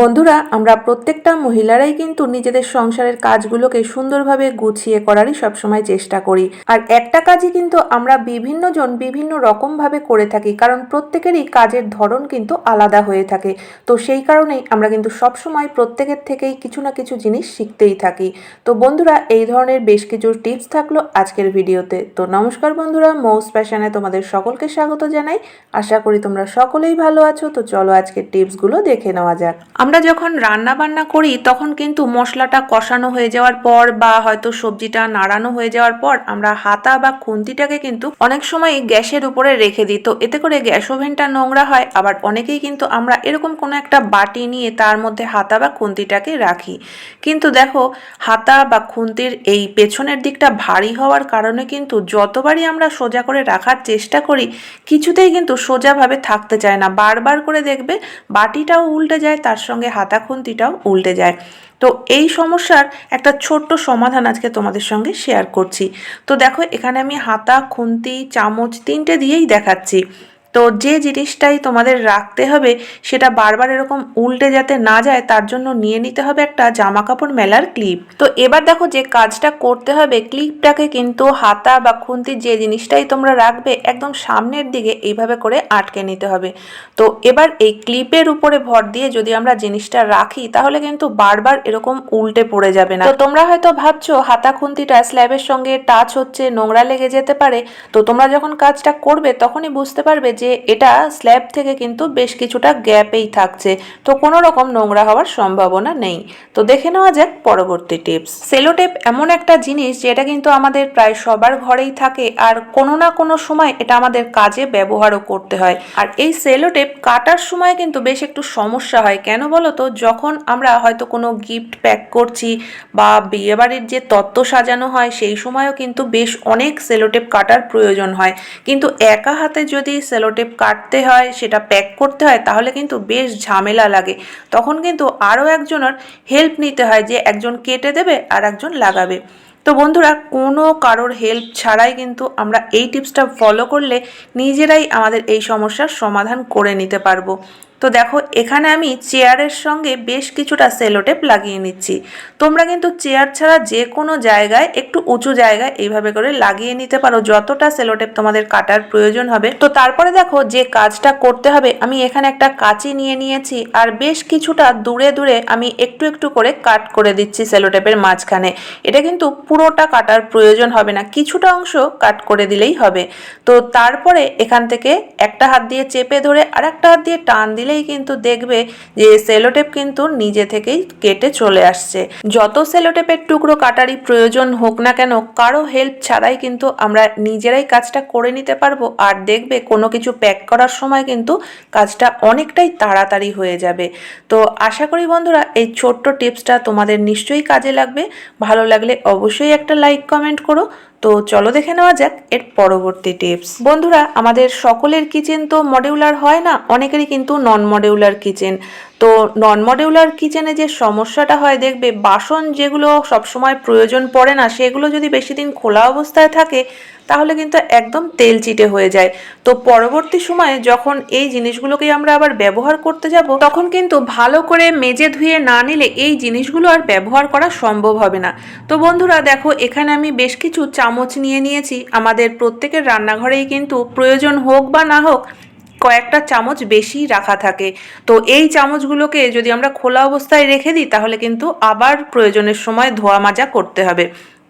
বন্ধুরা, আমরা প্রত্যেকটা মহিলারাই কিন্তু নিজেদের সংসারের কাজগুলোকে সুন্দরভাবে গুছিয়ে করারই সবসময় চেষ্টা করি। আর একটা কাজই কিন্তু আমরা বিভিন্ন জন বিভিন্ন রকমভাবে করে থাকি, কারণ প্রত্যেকেরই কাজের ধরন কিন্তু আলাদা হয়ে থাকে। তো সেই কারণেই আমরা কিন্তু সবসময় প্রত্যেকের থেকেই কিছু না কিছু জিনিস শিখতেই থাকি। তো বন্ধুরা, এই ধরনের বেশ কিছু টিপস থাকল আজকের ভিডিওতে। তো নমস্কার বন্ধুরা, মৌস প্যাশনে তোমাদের সকলকে স্বাগত জানাই। আশা করি তোমরা সকলেই ভালো আছো। তো চলো আজকের টিপসগুলো দেখে নেওয়া যাক। আমরা যখন রান্না বান্না করি, তখন কিন্তু মশলাটা কষানো হয়ে যাওয়ার পর বা হয়তো সবজিটা নাড়ানো হয়ে যাওয়ার পর আমরা হাতা বা খুন্তিটাকে কিন্তু অনেক সময় গ্যাসের উপরে রেখে দিই। তো এতে করে গ্যাস ওভেনটা নোংরা হয়, আবার অনেকেই কিন্তু আমরা এরকম কোনো একটা বাটি নিয়ে তার মধ্যে হাতা বা খুন্তিটাকে রাখি। কিন্তু দেখো, হাতা বা খুন্তির এই পেছনের দিকটা ভারী হওয়ার কারণে কিন্তু যতবারই আমরা সোজা করে রাখার চেষ্টা করি, কিছুতেই কিন্তু সোজাভাবে থাকতে চায় না। বারবার করে দেখবে বাটিটাও উল্টে যায়, তার সঙ্গে হাতা খুন্তিটাও উল্টে যায়। তো এই সমস্যার একটা ছোট্ট সমাধান আজকে তোমাদের সঙ্গে শেয়ার করছি। তো দেখো, এখানে আমি হাতা, খুন্তি, চামচ তিনটে দিয়েই দেখাচ্ছি। তো যে জিনিসটাই তোমাদের রাখতে হবে, সেটা বারবার এরকম উল্টে যাতে না যায়, তার জন্য নিয়ে নিতে হবে একটা জামা কাপড় মেলার ক্লিপ। তো এবার দেখো যে কাজটা করতে হবে, ক্লিপটাকে কিন্তু হাতা বা খুন্তির যে জিনিসটাই তোমরা রাখবে, একদম সামনের দিকে এইভাবে করে আটকে নিতে হবে। তো এবার এই ক্লিপের উপরে ভর দিয়ে যদি আমরা জিনিসটা রাখি, তাহলে কিন্তু বারবার এরকম উল্টে পড়ে যাবে না। তো তোমরা হয়তো ভাবছ, হাতা খুন্তিটা স্ল্যাবের সঙ্গে টাচ হচ্ছে, নোংরা লেগে যেতে পারে। তো তোমরা যখন কাজটা করবে, তখনই বুঝতে পারবে যে এটা স্ল্যাব থেকে কিন্তু বেশ কিছুটা গ্যাপেই থাকছে। তো কোনো রকম নোংরা হওয়ার সম্ভাবনা নেই। তো দেখে নেওয়া যাক পরবর্তী টিপস। সেলোটেপ এমন একটা জিনিস যেটা কিন্তু আমাদের প্রায় সবার ঘরেই থাকে আর কোনো না কোনো সময় এটা আমাদের কাজে ব্যবহারও করতে হয়। আর এই সেলোটেপ কাটার সময় কিন্তু বেশ একটু সমস্যা হয়। কেন বলো তো যখন আমরা হয়তো কোনো গিফট প্যাক করছি বা বিয়েবাড়ির যে তত্ত্ব সাজানো হয়, সেই সময়ও কিন্তু বেশ অনেক সেলোটেপ কাটার প্রয়োজন হয়। কিন্তু একা হাতে যদি সেলোটেপ কাটতে হয়, সেটা প্যাক করতে হয়, তাহলে কিন্তু বেশ ঝামেলা লাগে। তখন কিন্তু আরও একজনের হেল্প নিতে হয় যে একজন কেটে দেবে আর একজন লাগাবে। তো বন্ধুরা, কোনো কারোর হেল্প ছাড়াই কিন্তু আমরা এই টিপসটা ফলো করলে নিজেরাই আমাদের এই সমস্যার সমাধান করে নিতে পারব। তো দেখো, এখানে আমি চেয়ারের সঙ্গে বেশ কিছুটা সেলোটেপ লাগিয়ে নিচ্ছি। তোমরা কিন্তু চেয়ার ছাড়া যে কোনো জায়গায় একটু উঁচু জায়গায় এইভাবে করে লাগিয়ে নিতে পারো। যতটা সেলোটেপ তোমাদের কাটার প্রয়োজন হবে। তো তারপরে দেখো, যে কাজটা করতে হবে, আমি এখানে একটা কাঁচি নিয়ে নিয়েছি আর বেশ কিছুটা দূরে দূরে আমি একটু একটু করে কাট করে দিচ্ছি সেলোটেপের মাঝখানে। এটা কিন্তু পুরোটা কাটার প্রয়োজন হবে না, কিছুটা অংশ কাট করে দিলেই হবে। তো তারপরে এখান থেকে একটা হাত দিয়ে চেপে ধরে আর একটা হাত দিয়ে টান দিলে দিলেই কিন্তু দেখবে যে সেলোটেপ কিন্তু নিজে থেকেই কেটে চলে আসছে। যত সেলোটেপের টুকরো কাটারই প্রয়োজন হোক না কেন, কারও হেল্প ছাড়াই কিন্তু আমরা নিজেরাই কাজটা করে নিতে পারব আর দেখবে কোনো কিছু প্যাক করার সময় কিন্তু কাজটা অনেকটাই তাড়াতাড়ি হয়ে যাবে। তো আশা করি বন্ধুরা, এই ছোট্ট টিপসটা তোমাদের নিশ্চয়ই কাজে লাগবে। ভালো লাগলে অবশ্যই একটা লাইক কমেন্ট করো। তো চলো দেখে নেওয়া যাক এর পরবর্তী টিপস। বন্ধুরা, আমাদের সকলের কিচেন তো মডিউলার হয় না, অনেকেরই কিন্তু নন মডিউলার কিচেন। তো নন মডিউলার কিচেনে যে সমস্যাটা হয়, দেখবে বাসন যেগুলো সবসময় প্রয়োজন পড়ে না, সেগুলো যদি বেশি দিন খোলা অবস্থায় থাকে, তাহলে কিন্তু একদম তেল চিটে হয়ে যায়। তো পরবর্তী সময়ে যখন এই জিনিসগুলোকে আমরা আবার ব্যবহার করতে যাব, তখন কিন্তু ভালো করে মেজে ধুয়ে না নিলে এই জিনিসগুলো আর ব্যবহার করা সম্ভব হবে না। তো বন্ধুরা, দেখো, এখানে আমি বেশ কিছু চামচ নিয়ে নিয়েছি। আমাদের প্রত্যেকের রান্নাঘরেই কিন্তু প্রয়োজন হোক বা না হোক কয়েকটা চামচ বেশি রাখা থাকে। তো এই চামচগুলোকে যদি আমরা খোলা অবস্থায় রেখে দিই, তাহলে কিন্তু আবার প্রয়োজনের সময় ধোয়া মাজা করতে হবে।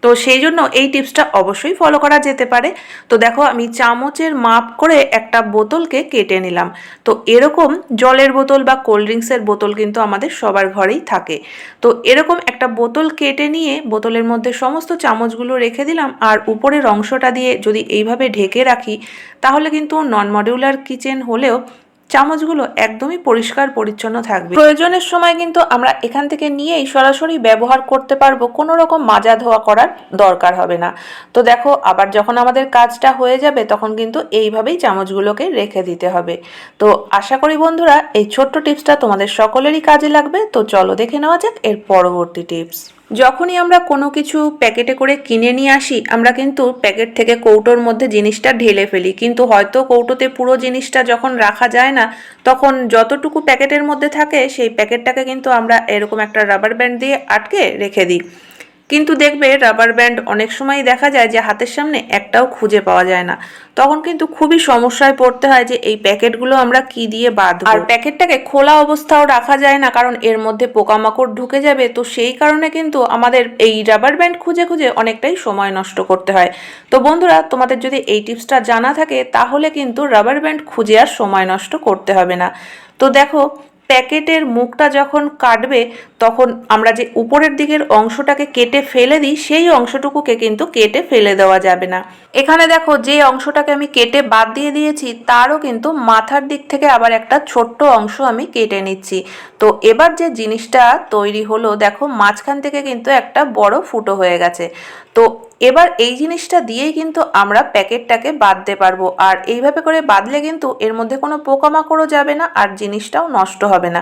তো সেই জন্য এই টিপসটা অবশ্যই ফলো করা যেতে পারে। তো দেখো আমি চামচের মাপ করে একটা বোতলকে কেটে নিলাম। তো এরকম জলের বোতল বা কোল্ড ড্রিঙ্কসের বোতল কিন্তু আমাদের সবার ঘরেই থাকে। তো এরকম একটা বোতল কেটে নিয়ে বোতলের মধ্যে সমস্ত চামচগুলো রেখে দিলাম আর উপরের অংশটা দিয়ে যদি এইভাবে ঢেকে রাখি, তাহলে কিন্তু নন মডিউলার কিচেন হলেও চামচগুলো একদমই পরিষ্কার, পরিচ্ছন্ন থাকবে। প্রয়োজনের সময় কিন্তু আমরা এখান থেকে নিয়েই সরাসরি ব্যবহার করতে পারব, কোনো রকম মাজা ধোয়া করার দরকার হবে না। তো দেখো, আবার যখন আমাদের কাজটা হয়ে যাবে, তখন কিন্তু এইভাবেই চামচগুলোকে রেখে দিতে হবে। তো আশা করি বন্ধুরা, এই ছোট্ট টিপসটা তোমাদের সকলেরই কাজে লাগবে। তো চলো দেখে নেওয়া যাক এর পরবর্তী টিপস। যখনই আমরা কোনো কিছু প্যাকেটে করে কিনে নিয়ে আসি, আমরা কিন্তু প্যাকেট থেকে কৌটোর মধ্যে জিনিসটা ঢেলে ফেলি। কিন্তু হয়তো কৌটোতে পুরো জিনিসটা যখন রাখা যায় না, তখন যতটুকু প্যাকেটের মধ্যে থাকে, সেই প্যাকেটটাকে কিন্তু আমরা এরকম একটা রাবার ব্যান্ড দিয়ে আটকে রেখে দিই। কিন্তু দেখবে রাবার ব্যান্ড অনেক সময় দেখা যায় যে হাতের সামনে একটাও খুঁজে পাওয়া যায় না। তখন কিন্তু খুবই সমস্যায় পড়তে হয় যে এই প্যাকেটগুলো আমরা কি দিয়ে বাঁধবো আর প্যাকেটটাকে খোলা অবস্থাও রাখা যায় না, কারণ এর মধ্যে পোকামাকড় ঢুকে যাবে। তো সেই কারণে কিন্তু আমাদের এই রাবার ব্যান্ড খুঁজে খুঁজে অনেকটাই সময় নষ্ট করতে হয়। তো বন্ধুরা, তোমাদের যদি এই টিপসটা জানা থাকে, তাহলে কিন্তু রাবার ব্যান্ড খুঁজে আর সময় নষ্ট করতে হবে না। তো দেখো প্যাকেটের মুখটা যখন কাটবে, তখন আমরা যে উপরের দিকের অংশটাকে কেটে ফেলে দিই, সেই অংশটুকুকে কিন্তু কেটে ফেলে দেওয়া যাবে না। এখানে দেখো, যে অংশটাকে আমি কেটে বাদ দিয়ে দিয়েছি, তারও কিন্তু মাথার দিক থেকে আবার একটা ছোট্ট অংশ আমি কেটে নিচ্ছি। তো এবার যে জিনিসটা তৈরি হলো, দেখো, মাঝখান থেকে কিন্তু একটা বড় ফুটো হয়ে গেছে। তো এবার এই জিনিসটা দিয়েই কিন্তু আমরা প্যাকেটটাকে বাঁধতে পারব। আর এইভাবে করে বাঁধলে কিন্তু এর মধ্যে কোনো পোকামাকড়ও যাবে না আর জিনিসটাও নষ্ট হবে না।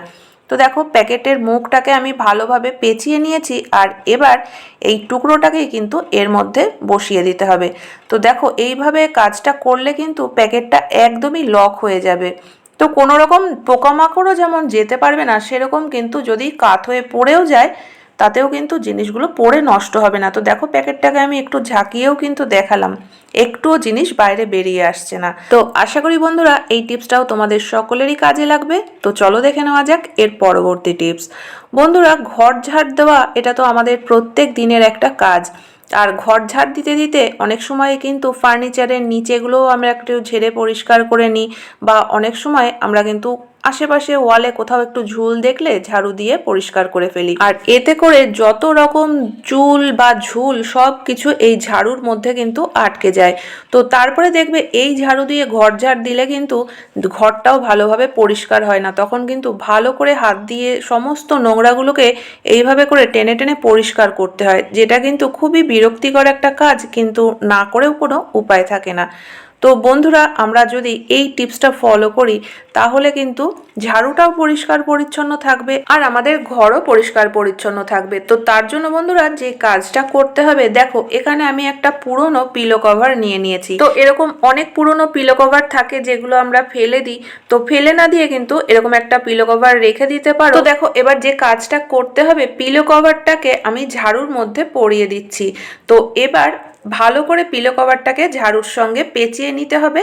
তো দেখো, প্যাকেটের মুখটাকে আমি ভালোভাবে পেঁচিয়ে নিয়েছি আর এবার এই টুকরোটাকেই কিন্তু এর মধ্যে বসিয়ে দিতে হবে। তো দেখো, এইভাবে কাজটা করলে কিন্তু প্যাকেটটা একদমই লক হয়ে যাবে। তো কোনো রকম পোকামাকড়ও যেমন যেতে পারবে না, সেরকম কিন্তু যদি কাত হয়ে পড়েও যায় তাতেও কিন্তু জিনিসগুলো পড়ে নষ্ট হবে না। তো দেখো প্যাকেটটাকে আমি একটু ঝাঁকিয়েও কিন্তু দেখালাম। একটুও জিনিস বাইরে বেরিয়ে আসছে না। তো আশা করি বন্ধুরা, এই টিপসটাও তোমাদের সকলেরই কাজে লাগবে। তো চলো দেখে নেওয়া যাক এর পরবর্তী টিপস। বন্ধুরা, ঘর ঝাড় দেওয়া, এটা তো আমাদের প্রত্যেক দিনের একটা কাজ। আর ঘর ঝাড় দিতে দিতে অনেক সময় কিন্তু ফার্নিচারের নিচেগুলোও আমরা একটু ঝেড়ে পরিষ্কার করে নিই বা অনেক সময় আমরা কিন্তু আশেপাশে ওয়ালে কোথাও একটু ঝুল দেখলে ঝাড়ু দিয়ে পরিষ্কার করে ফেলি। আর এতে করে যত রকম চুল বা ঝুল সব কিছু এই ঝাড়ুর মধ্যে কিন্তু আটকে যায়। তো তারপরে দেখবে এই ঝাড়ু দিয়ে ঘর ঝাড় দিলে কিন্তু ঘরটাও ভালোভাবে পরিষ্কার হয় না। তখন কিন্তু ভালো করে হাত দিয়ে সমস্ত নোংরাগুলোকে এইভাবে করে টেনে টেনে পরিষ্কার করতে হয়, যেটা কিন্তু খুবই বিরক্তিকর একটা কাজ, কিন্তু না করেও কোনো উপায় থাকে না। তো বন্ধুরা, আমরা যদি এই টিপসটা ফলো করি, তাহলে কিন্তু ঝাড়ুটাও পরিষ্কার পরিচ্ছন্ন থাকবে আর আমাদের ঘরও পরিষ্কার পরিচ্ছন্ন থাকবে। তো তার জন্য বন্ধুরা, যে কাজটা করতে হবে, দেখো, এখানে আমি একটা পুরনো পিলো কভার নিয়ে নিয়েছি। তো এরকম অনেক পুরনো পিলো কভার থাকে যেগুলো আমরা ফেলে দিই। তো ফেলে না দিয়ে কিন্তু এরকম একটা পিলো কভার রেখে দিতে পারো। তো দেখো, এবার যে কাজটা করতে হবে পিলো কভারটাকে আমি ঝাড়ুর মধ্যে পরিয়ে দিচ্ছি। তো এবার ভালো করে পিলো কভারটাকে ঝাড়ুর সঙ্গে পেঁচিয়ে নিতে হবে।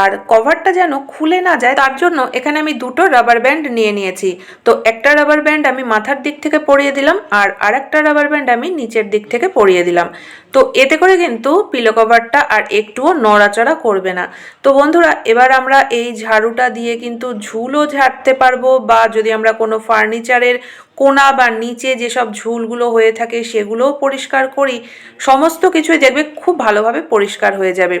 আর কভারটা যেন খুলে না যায়, তার জন্য এখানে আমি দুটো রাবার ব্যান্ড নিয়ে নিয়েছি। তো একটা রাবার ব্যান্ড আমি মাথার দিক থেকে পরিয়ে দিলাম, আর আরেকটা রাবার ব্যান্ড আমি নিচের দিক থেকে পরিয়ে দিলাম। তো এতে করে কিন্তু পিলো কভারটা আর একটুও নড়াচড়া করবে না। তো বন্ধুরা, এবার আমরা এই ঝাড়ুটা দিয়ে কিন্তু ঝুলও ঝাড়তে পারব, বা যদি আমরা কোনো ফার্নিচারের কোনা বা নিচে যেসব ঝুলগুলো হয়ে থাকে সেগুলোও পরিষ্কার করি। সমস্ত কিছুই দেখবে খুব ভালোভাবে পরিষ্কার হয়ে যাবে।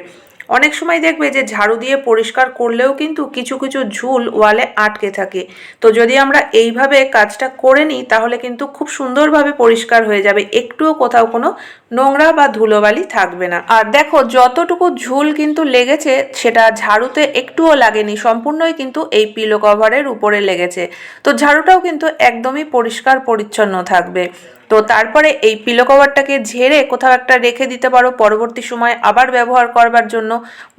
অনেক সময় দেখবে যে ঝাড়ু দিয়ে পরিষ্কার করলেও কিন্তু কিছু কিছু ঝুল ওয়ালে আটকে থাকে। তো যদি আমরা এইভাবে কাজটা করে নিই, তাহলে কিন্তু খুব সুন্দরভাবে পরিষ্কার হয়ে যাবে। একটুও কোথাও কোনো নোংরা বা ধুলোবালি থাকবে না। আর দেখো, যতটুকু ঝুল কিন্তু লেগেছে, সেটা ঝাড়ুতে একটুও লাগেনি। সম্পূর্ণই কিন্তু এই পিলো কভারের উপরে লেগেছে। তো ঝাড়ুটাও কিন্তু একদমই পরিষ্কার পরিচ্ছন্ন থাকবে। তো তারপরে এই পিলো কভারটাকে ঝেড়ে কোথাও একটা রেখে দিতে পারো, পরবর্তী সময় আবার ব্যবহার করবার জন্য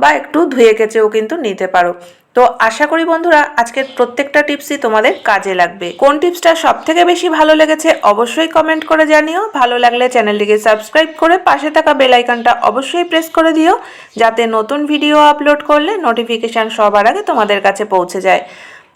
বা একটু ধুয়ে কেচেও কিন্তু নিতে পারো। তো আশা করি বন্ধুরা, আজকের প্রত্যেকটা টিপসই তোমাদের কাজে লাগবে। কোন টিপসটা সব থেকে বেশি ভালো লেগেছে অবশ্যই কমেন্ট করে জানিও। ভালো লাগলে চ্যানেলটিকে সাবস্ক্রাইব করে পাশে থাকা বেল আইকনটা অবশ্যই প্রেস করে দিও, যাতে নতুন ভিডিও আপলোড করলে নোটিফিকেশান সবার আগে তোমাদের কাছে পৌঁছে যায়।